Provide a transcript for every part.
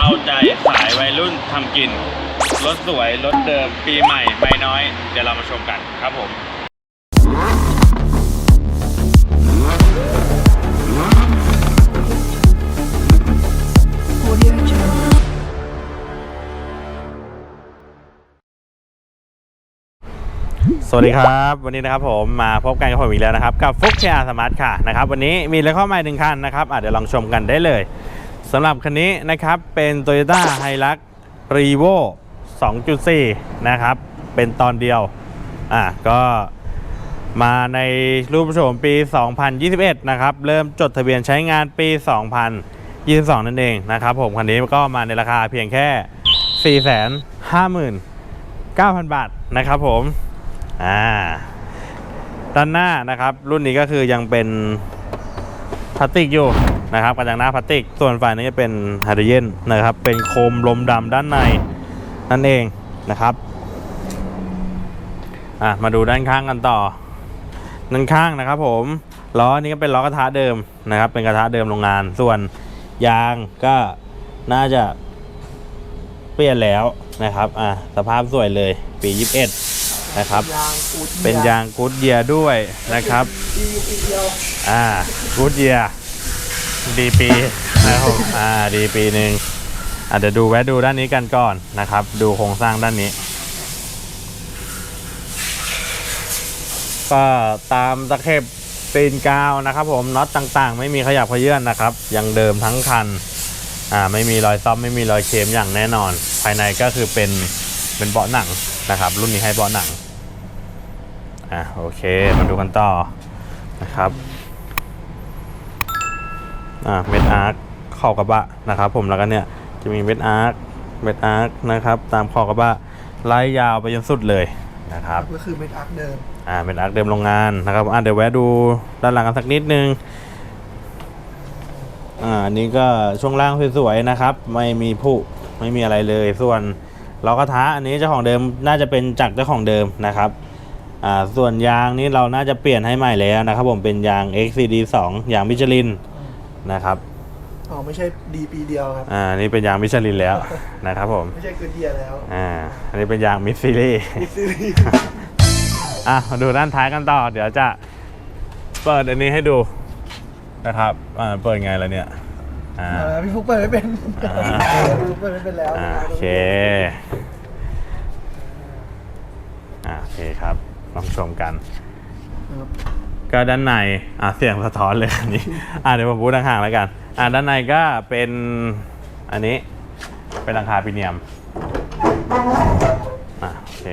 เอาใจสายวัยรุ่นทำกิน รถสวยรถเดิมปีใหม่ไม่น้อย เดี๋ยวเรามาชมกันครับผมสวัสดีครับ วันนี้นะครับผมมาพบกันกับผมอีกแล้วนะครับ กับฟุกเชียสมาร์ทค่ะนะครับ วันนี้มีรถเข้ามาหนึ่งคันนะครับอะเดี๋ยวลองชมกันได้เลย สำหรับคันนี้นะครับเป็น Toyota Hilux Revo 2.4 นะครับ เป็นตอนเดียวอะก็มาในรูปโฉมปี 2021 นะครับ เริ่มจดทะเบียนใช้งานปี 2022 นั่นเองนะครับผมคันนี้ก็มาในราคาเพียงแค่ 459,000 บาทนะครับผมอ่าด้านหน้านะครับ รุ่นนี้ก็คือยังเป็นพลาสติกอยู่ นะครับกระจังหน้าพลาสติก ส่วนฝ่ายนี้จะเป็นไฮโดรเจนนะครับ เป็นโคมลมดำด้านในนั่นเองนะครับอะมาดูด้านข้างกันต่อ ด้านข้างนะครับ ผมล้อนี้ก็เป็นล้อกระทะเดิมนะครับ เป็นกระทะเดิมโรงงาน ส่วนยางก็น่าจะเปลี่ยนแล้วนะครับอะสภาพสวยเลยปี21นะครับยางกูดเป็นยางกูดเยียด้วยนะครับปีอยู่ปีเดียวอ่ากูดเยีย ดีปีนะครับผมอ่าดีปีหนึ่งอะเดี๋ยวดูแวะดูด้านนี้กันก่อนนะครับ ดูโครงสร้างด้านนี้ ก็ตามตะเข็บตีนกาวนะครับ ผมน็อตต่างๆ ไม่มีขยับขยื่นนะครับ ยังเดิมทั้งคันอ่าไม่มีรอยซ่อมไม่มีรอยเค็มอย่างแน่นอน ภายในก็คือเป็นเป็นเบาะหนังนะครับ รุ่นนี้ให้เบาะหนังอะโอเคมาดูกันต่อนะครับ อะเม็ดอาร์คขอบกระบะนะครับผมแล้วก็เนี่ยจะมีเม็ดอาร์คเม็ดอาร์คนะครับตามขอบกระบะไล่ยาวไปจนสุดเลยนะครับก็คือเป็นอาร์คเดิมอ่าเม็ดอาร์คเดิมโรงงานนะครับอะเดี๋ยวแวะดูด้านหลังกันสักนิดนึงอ่าอันนี้ก็ช่วงล่างสวยๆนะครับ ไม่มีผุไม่มีอะไรเลยส่วนล้อกระทะอันนี้เจ้าของเดิมน่าจะเป็นจากเจ้าของเดิมนะครับอ่าส่วนยางนี้เราน่าจะเปลี่ยนให้ใหม่แล้วนะครับ ผมเป็นยาง XCD 2ยางมิชลิน นะครับอ๋อไม่ใช่ดีปีเดียวครับอ่านี่เป็นยางมิชลินแล้วนะครับผมไม่ใช่กูดเดียแล้วอ่าอันนี้เป็นยางมิสซิลี่ดีซีรีส์อะมาดูด้านท้ายกันต่อ เดี๋ยวจะเปิดอันนี้ให้ดูนะครับอ่าเปิดไงแล้วเนี่ยอ่าอ่าพี่ฟุกเปิดไม่เป็นอ่าพี่ฟุกเปิดไม่เป็นแล้วอ่าโอเคอ่าโอเคครับลองชมกันครับ ก็ด้านในอะเสียงสะท้อนเลยอันนี้อะเดี๋ยวผมพูดห่างๆแล้วกันอะด้านในก็เป็นอันนี้เป็นหลังคาพรีเนียมอะโอเค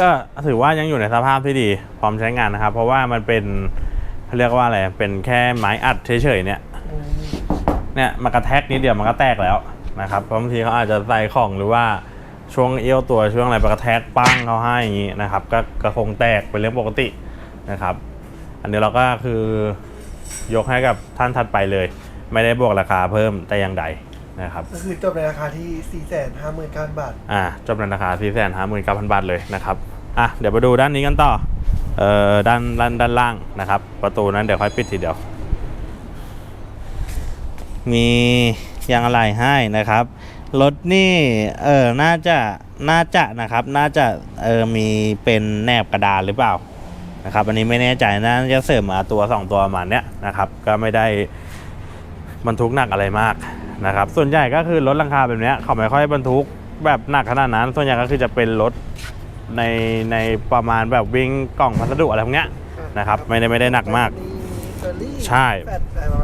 ก็ถือว่ายังอยู่ในสภาพที่ดีพร้อมใช้งานนะครับ เพราะว่ามันเป็นเขาเรียกว่าอะไรเป็นแค่ไม้อัดเฉยๆเนี่ยอืมเนี่ยมันกระแทกนิดเดียวมันก็แตกแล้วนะครับเพราะบางทีเขาอาจจะใส่ของหรือว่า ช่วงเอี้ยวตัวช่วงอะไรไปกระแทกปั้งเขาให้อย่างนี้นะครับ ก็ก็คงแตกเป็นเรื่องปกตินะครับ อันนี้เราก็คือยกให้กับท่านถัดไปเลย ไม่ได้บวกราคาเพิ่มแต่อย่างใดนะครับ ก็คือจบในราคาที่4 5 9 0 0 0บาท อ่าจบในราคา4 5 9 0 0 0บาทเลยนะครับอะเดี๋ยวไปดูด้านนี้กันต่อเอ่อด้านด้านด้านล่างนะครับ ประตูนั้นเดี๋ยวค่อยปิดทีเดียว มียางอะไหล่ให้นะครับ รถนี่เออน่าจะน่าจะนะครับ น่าจะเออมีเป็นแนบกระดานหรือเปล่านะครับ อันนี้ไม่แน่ใจน่าจะเสริมมาตัวสองตัวประมาณเนี้ยนะครับ ก็ไม่ได้บรรทุกหนักอะไรมากนะครับ ส่วนใหญ่ก็คือรถราคาแบบเนี้ยเขาไม่ค่อยบรรทุกแบบหนักขนาดนั้น ส่วนใหญ่ก็คือจะเป็นรถในในประมาณแบบวิ่งกล่องพัสดุอะไรพวกเนี้ยนะครับไม่ได้ไม่ได้หนักมาก ใช่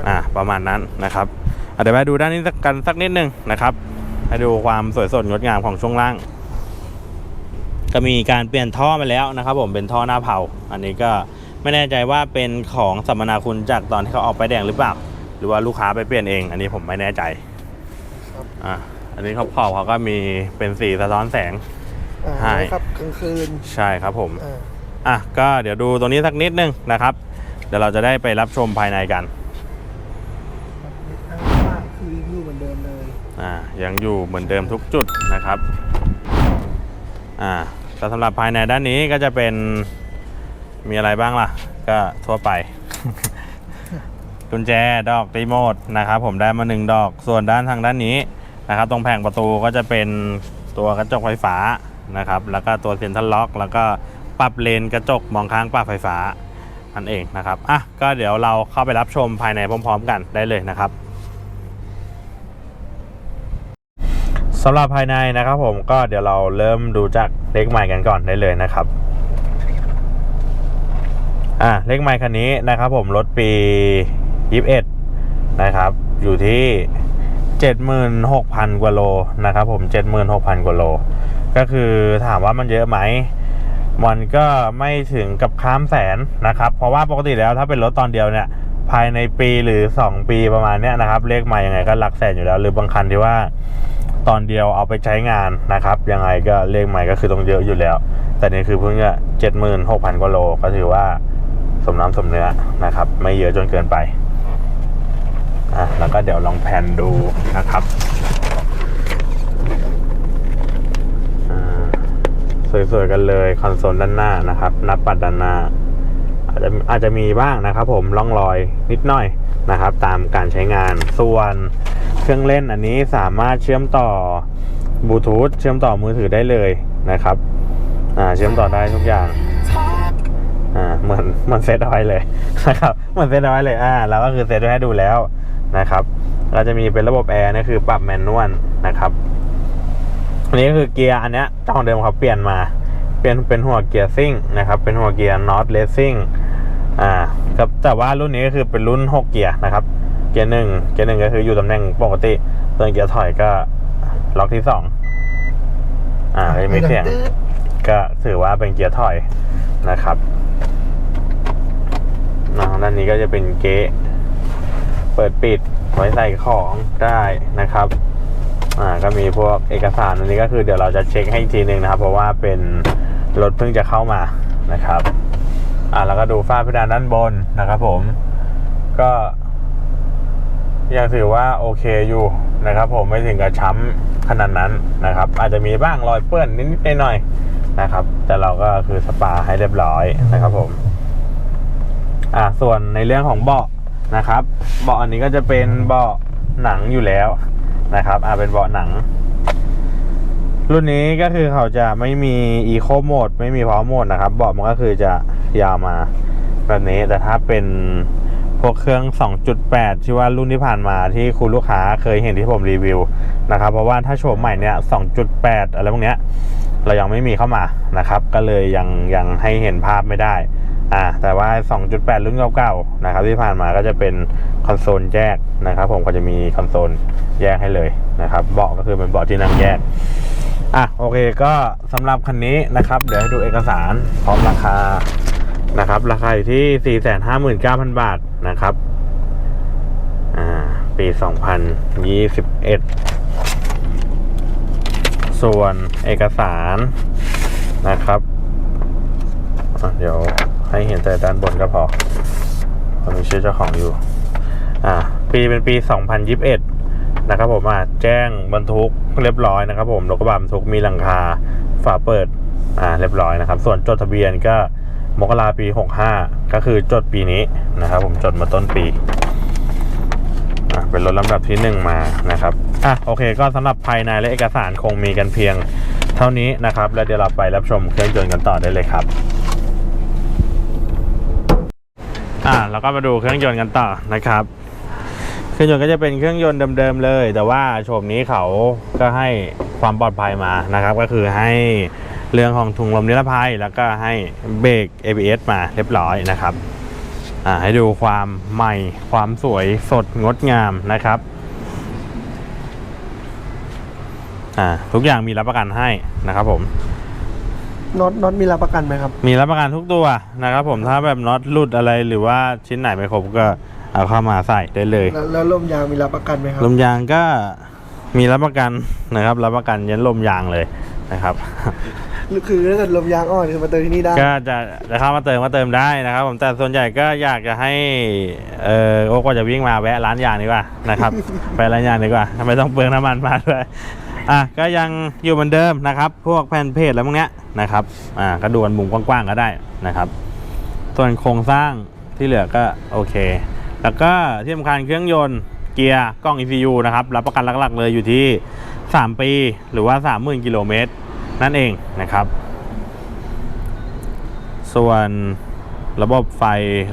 อ่าประมาณนั้นนะครับเดี๋ยวมาดูด้านนี้กันสักนิดนึงนะครับ ให้ดูความสวยสดงดงามของช่วงล่าง ก็มีการเปลี่ยนท่อมาแล้วนะครับ ผมเป็นท่อหน้าเผา อันนี้ก็ไม่แน่ใจว่าเป็นของสัมมนาคุณจากตอนที่เขาออกไปแดงหรือเปล่า หรือว่าลูกค้าไปเปลี่ยนเอง อันนี้ผมไม่แน่ใจอ่าอันนี้เขาขอบเขาก็มีเป็นสีสะท้อนแสงอ่าใช่ครับกลางคืนใช่ครับผมอ่าอะก็เดี๋ยวดูตรงนี้สักนิดนึงนะครับ เดี๋ยวเราจะได้ไปรับชมภายในกัน อ่าคืออยู่เหมือนเดิมเลย อ่ายังอยู่เหมือนเดิมทุกจุดนะครับอ่าแต่สำหรับภายในด้านนี้ก็จะเป็นมีอะไรบ้างล่ะ ก็ทั่วไป กุญแจดอกรีโมทนะครับ ผมได้มาหนึ่งดอกส่วนด้านทางด้านนี้นะครับ ตรงแผงประตูก็จะเป็นตัวกระจกไฟฟ้านะครับ แล้วก็ตัวเซ็นทรัลล็อก แล้วก็ปรับเลนกระจกมองข้างปรับไฟฟ้านั่นเองนะครับอะก็เดี๋ยวเราเข้าไปรับชมภายในพร้อม ๆ กันได้เลยนะครับ สำหรับภายในนะครับผมก็เดี๋ยวเราเริ่มดูจากเลขใหม่กันก่อนได้เลยนะครับอะเลขใหม่คันนี้นะครับผมรถปี 21 นะครับ อยู่ที่ 76,000 กว่าโลนะครับผม 76,000 กว่าโล ก็คือถามว่ามันเยอะไหมมันก็ไม่ถึงกับข้ามแสนนะครับ เพราะว่าปกติแล้วถ้าเป็นรถตอนเดียวเนี่ย ภายในปีหรือ 2 ปีประมาณเนี้ยนะครับ เลขใหม่ยังไงก็หลักแสนอยู่แล้ว หรือบางคันที่ว่าตอนเดียวเอาไปใช้งานนะครับ ยังไงก็เลขใหม่ก็คือต้องเยอะอยู่แล้ว แต่นี่คือเพิ่งจะเจ็ดหมื่นหกพันกว่าโลก็ถือว่าสมน้ำสมเนื้อนะครับ ไม่เยอะจนเกินไปอะแล้วก็เดี๋ยวลองแผ่นดูนะครับอ่าสวยๆกันเลยคอนโซลด้านหน้านะครับ นับปัดด้านหน้า อาจจะอาจจะมีบ้างนะครับผมร่องรอยนิดหน่อยนะครับ ตามการใช้งานส่วนเครื่องเล่นอันนี้สามารถเชื่อมต่อบลูทูธเชื่อมต่อมือถือได้เลยนะครับอ่าเชื่อมต่อได้ทุกอย่างอ่าเหมือนเหมือนเซตเอาไว้เลยนะครับเหมือนเซตเอาไว้เลยอ่าเราก็คือเซตไว้ให้ดูแล้วนะครับ เราจะมีเป็นระบบแอร์นี่คือปรับแมนนวลนะครับอันนี้ก็คือเกียร์อันเนี้ยเจ้าของเดิมเขาเปลี่ยนมา เป็นเป็นหัวเกียร์ซิ่งนะครับ เป็นหัวเกียร์น็อตเลสซิ่ง อ่าครับแต่ว่ารุ่นนี้ก็คือเป็นรุ่น 6 เกียร์นะครับ เกียร์หนึ่งเกียร์หนึ่งก็คืออยู่ตำแหน่งปกติส่วนเกียร์ถอยก็ล็อกที่สองอ่าก็จะมีเสียง ก็ถือว่าเป็นเกียร์ถอยนะครับนาะด้านนี้ก็จะเป็นเก๊เปิดปิดไว้ใส่ของได้นะครับ อ่าก็มีพวกเอกสารอันนี้ก็คือเดี๋ยวเราจะเช็คให้อีกทีหนึ่งนะครับ เพราะว่าเป็นรถเพิ่งจะเข้ามานะครับ อ่าแล้วก็ดูฝ้าเพดานด้านบนนะครับผม ก็ยังถือว่าโอเคอยู่นะครับ ผมไม่ถึงกับช้ำขนาดนั้นนะครับ อาจจะมีบ้างรอยเปื้อนนิดๆหน่อยๆนะครับ แต่เราก็คือสปาให้เรียบร้อยนะครับผม อ่าส่วนในเรื่องของเบาะนะครับ เบาะอันนี้ก็จะเป็นเบาะหนังอยู่แล้วนะครับ อ่าเป็นเบาะหนัง รุ่นนี้ก็คือเขาจะไม่มี Eco Mode ไม่มี Power Mode นะครับ เบาะมันก็คือจะ ยาวมาแบบนี้แต่ถ้าเป็นพวกเครื่อง 2.8 ที่ว่ารุ่นที่ผ่านมาที่คุณลูกค้าเคยเห็นที่ผมรีวิวนะครับ เพราะว่าถ้าโฉมใหม่เนี่ย2.8 อะไรพวกเนี้ยเรายังไม่มีเข้ามานะครับ ก็เลยยังยังให้เห็นภาพไม่ได้อ่าแต่ว่า 2.8 รุ่นเก่าๆนะครับ ที่ผ่านมาก็จะเป็นคอนโซลแยกนะครับ ผมก็จะมีคอนโซลแยกให้เลยนะครับเบาะก็คือเป็นเบาะที่นั่งแยกอะโอเคก็สำหรับคันนี้นะครับ เดี๋ยวให้ดูเอกสารพร้อมราคา นะครับ ราคาอยู่ที่ 459,000 บาทนะครับอ่าปี 2021 ส่วนเอกสารนะครับ เดี๋ยวให้เห็นแต่ด้านบนก็พอเพราะมีชื่อเจ้าของอยู่ อ่า ปีเป็นปี 2021 นะครับผมอะแจ้งบรรทุกเรียบร้อยนะครับผมรถกระบะบรรทุกมีหลังคาฝาเปิด อ่า เรียบร้อยนะครับ ส่วนจดทะเบียนก็ มกราปี 65 ก็คือจดปีนี้นะครับ ผมจดมาต้นปีอะเป็นรถลำดับที่หนึ่งมานะครับอะโอเค ก็สำหรับภายในและเอกสารคงมีกันเพียงเท่านี้นะครับ แล้วเดี๋ยวเราไปรับชมเครื่องยนต์กันต่อได้เลยครับอะเราก็มาดูเครื่องยนต์กันต่อนะครับ เครื่องยนต์ก็จะเป็นเครื่องยนต์เดิมๆเลย แต่ว่าโฉมนี้เขาก็ให้ความปลอดภัยมานะครับ ก็คือให้ เรื่องของถุงลมนิรภัย แล้วก็ให้เบรก ABS มาเรียบร้อยนะครับอ่าให้ดูความใหม่ความสวยสดงดงามนะครับอ่าทุกอย่างมีรับประกันให้นะครับผมน็อตน็อตมีรับประกันไหมครับ มีรับประกันทุกตัวนะครับผมถ้าแบบน็อตหลุดอะไรหรือว่าชิ้นไหนไม่ครบก็เอาเข้ามาใส่ได้เลย แล้วแล้วลมยางมีรับประกันไหมครับลมยางก็มีรับประกันนะครับ รับประกันยันลมยางเลยนะครับหรือ คือถ้าเกิดลมยางอ่อนคือมาเติมที่นี่ได้ ก็จะจะเข้ามาเติมก็เติมได้นะครับผมแต่ส่วนใหญ่ก็อยากจะให้เออโอ้ก็จะวิ่งมาแวะร้านยางดีกว่านะครับ ไปร้านยางดีกว่าไม่ต้องเปลืองน้ำมันมาด้วยอะก็ยังอยู่เหมือนเดิมนะครับ พวกแผ่นเพจแล้วพวกเนี้ยนะครับอ่าก็ดูกันมุมกว้างๆก็ได้นะครับ ส่วนโครงสร้างที่เหลือก็โอเค แล้วก็ที่สำคัญเครื่องยนต์เกียร์กล้อง ECU นะครับรับประกันหลักๆเลยอยู่ที่ 3 ปี หรือว่า 30,000 กิโลเมตร นั่นเองนะครับ ส่วนระบบไฟ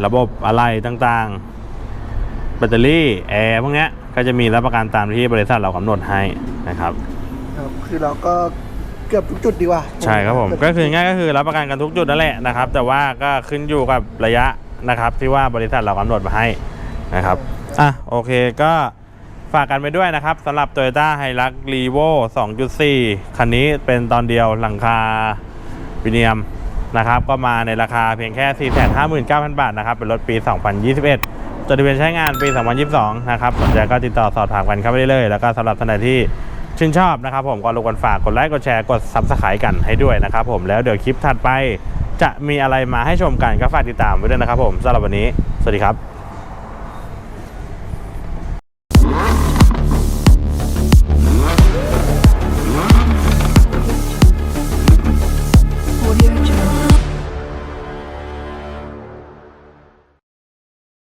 ระบบอะไรต่างๆ แบตเตอรี่แอร์พวกเนี้ยก็จะมีรับประกันตามที่บริษัทเรากำหนดให้นะครับครับ คือเราก็เกือบทุกจุดดีกว่าใช่ครับผมเกืก็ทุคือง่ายก็คือรับประกันกันทุกจุดนั่นแหละนะครับ แต่ว่าก็ขึ้นอยู่กับระยะนะครับ ที่ว่าบริษัทเรากำหนดมาให้นะครับอะโอเคก็ ฝากกันไปด้วยนะครับสำหรับ Toyota h i l u x r e v o 2.4 คันนี้เป็นตอนเดียวหลังคาวิเนียมนะครับ ก็มาในราคาเพียงแค่ 459,000 บาทนะครับ เป็นรถปี 2021 จดทะเบียนใช้งานปี 2022 นะครับสนใจก็ติดต่อสอบถามกันเข้าไปได้เลย แล้วก็สำหรับท่านใดที่ชื่นชอบนะครับผมก็รบกวนฝากกดไลค์กดแชร์กด Subscribe กันให้ด้วยนะครับผมแล้วเดี๋ยวคลิปถัดไปจะมีอะไรมาให้ชมกันก็ฝากติดตามไว้ด้วยนะครับผมสำหรับวันนี้ สวัสดีครับ